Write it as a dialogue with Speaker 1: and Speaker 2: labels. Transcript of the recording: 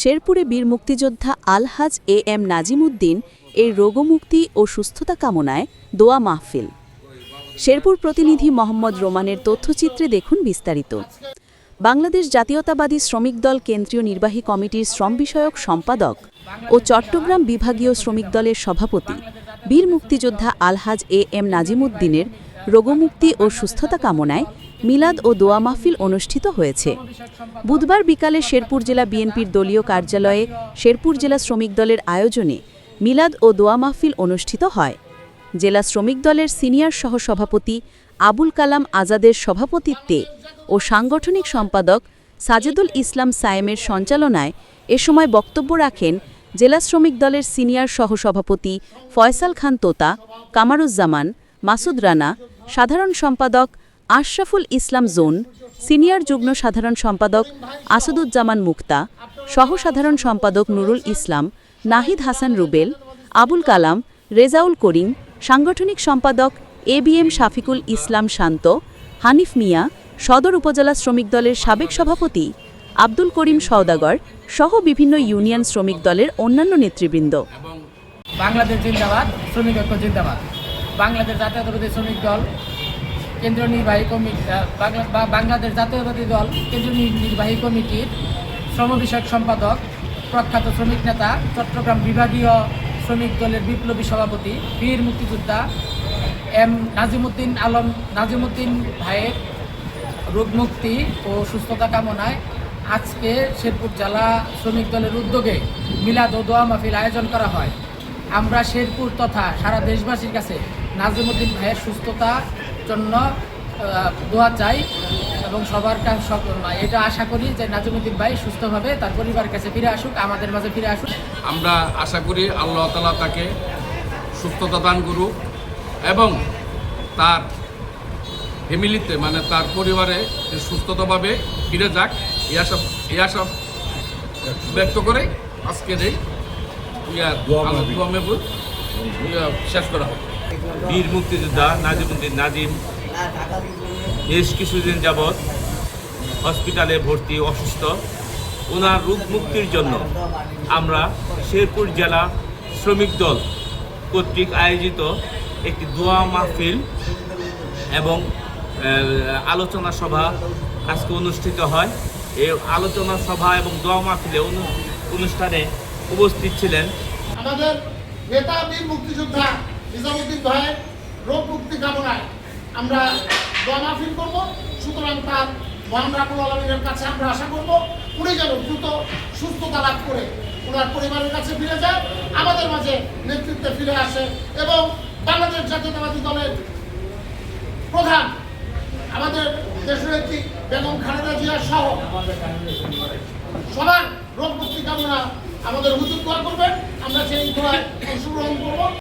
Speaker 1: শেরপুরে বীর মুক্তিযোদ্ধা আলহাজ এ এম নাজিমুদ্দিন এর রোগমুক্তি ও সুস্থতা কামনায় দোয়া মাহফিল। শেরপুর প্রতিনিধি মোহাম্মদ রোমানের তথ্যচিত্রে দেখুন বিস্তারিত। বাংলাদেশ জাতীয়তাবাদী শ্রমিক দল কেন্দ্রীয় নির্বাহী কমিটির শ্রম বিষয়ক সম্পাদক ও চট্টগ্রাম বিভাগীয় শ্রমিক দলের সভাপতি বীর মুক্তিযোদ্ধা আলহাজ এ এম নাজিমুদ্দিনের রোগমুক্তি ও সুস্থতা কামনায় মিলাদ ও দোয়া মাহফিল অনুষ্ঠিত হয়েছে। বুধবার বিকালে শেরপুর জেলা বিএনপির দলীয় কার্যালয়ে শেরপুর জেলা শ্রমিক দলের আয়োজনে মিলাদ ও দোয়া মাহফিল অনুষ্ঠিত হয়। জেলা শ্রমিক দলের সিনিয়র সহসভাপতি আবুল কালাম আজাদের সভাপতিত্বে ও সাংগঠনিক সম্পাদক সাজেদুল ইসলাম সায়েমের সঞ্চালনায় এ সময় বক্তব্য রাখেন জেলা শ্রমিক দলের সিনিয়র সহসভাপতি ফয়সাল খান তোতা, কামারুজ্জামান, মাসুদ রানা, সাধারণ সম্পাদক আশরাফুল ইসলাম জোন, সিনিয়র যুগ্ম সাধারণ সম্পাদক আসাদুজ্জামান মুক্তা, সহসাধারণ সম্পাদক নুরুল ইসলাম, নাহিদ হাসান রুবেল, আবুল কালাম, রেজাউল করিম, সাংগঠনিক সম্পাদক A B M Shafiqul Islam Shanto, Hanif Mia, সদর উপজেলা শ্রমিক দলের সাবেক সভাপতি আব্দুল করিম সওদাগর সহ বিভিন্ন ইউনিয়ন শ্রমিক দলের অন্যান্য নেতৃবৃন্দ।
Speaker 2: বাংলাদেশ জিন্দাবাদ, শ্রমিক ঐক্য জিন্দাবাদ। বাংলাদেশ জাতীয়তাবাদী শ্রমিক দল কেন্দ্রীয় নির্বাহী কমিটি বাংলাদেশ জাতীয়তাবাদী দল কেন্দ্রীয় নির্বাহী কমিটির শ্রম বিষয়ক সম্পাদক, প্রখ্যাত শ্রমিক নেতা, চট্টগ্রাম বিভাগীয় শ্রমিক দলের বিপ্লবী সভাপতি, বীর মুক্তিযোদ্ধা এম নাজিমুদ্দিন আলম নাজিমুদ্দিন ভাইয়ের রোগমুক্তি ও সুস্থতা কামনায় আজকে শেরপুর জেলা শ্রমিক দলের উদ্যোগে মিলাদ ও দোয়া মাহফিল আয়োজন করা হয়। আমরা শেরপুর তথা সারা দেশবাসীর কাছে নাজিমুদ্দিন ভাইয়ের সুস্থতার জন্য দোয়া চাই এবং সবার কাছে সব এটা আশা করি যে নাজিমুদ্দিন ভাই সুস্থভাবে তার পরিবারের কাছে ফিরে আসুক আমাদের মাঝে ফিরে আসুক।
Speaker 3: আমরা আশা করি আল্লাহ তালা তাকে সুস্থতা দান করুক এবং তার ফ্যামিলিতে মানে তার পরিবারে সুস্থতাভাবে ফিরে যাক এই আশা এই আশা ব্যক্ত করে আজকের এই ইয়া ইয়া শেষ করা হবে
Speaker 4: বীর মুক্তিযোদ্ধা নাজিমুদ্দিন নাজিম। বেশ কিছুদিন যাবৎ হসপিটালে ভর্তি অসুস্থ। ওনার রোগ মুক্তির জন্য আমরা শেরপুর জেলা শ্রমিক দল কর্তৃক আয়োজিত একটি দোয়া মাহফিল এবং আলোচনা সভা আজকে অনুষ্ঠিত হয়। এই আলোচনা সভা এবং দোয়া মাহফিলে অনু- অনুষ্ঠানে উপস্থিত ছিলেন
Speaker 5: আমাদের নেতা বীর মুক্তিযোদ্ধা নিজামুদ্দিন ভাইয়ের রোগ মুক্তি কামনায় আমরা দোয়া মাহফিল করব। সুতরাং তার মহান রাবুল কাছে আমরা আশা করব, উনি যেন দ্রুত সুস্থতা লাভ করে ওনার পরিবারের কাছে ফিরে যায়, আমাদের মাঝে নেতৃত্বে ফিরে আসে এবং বাংলাদেশ জাতীয়তাবাদী দলের প্রধান আমাদের দেশনেত্রী বেগম খালেদা জিয়া সহ সবার রোগ মুক্তি কামনা আমাদের হুজুর দোয়া করবেন। আমরা সেই দোয়ায় অংশগ্রহণ করব।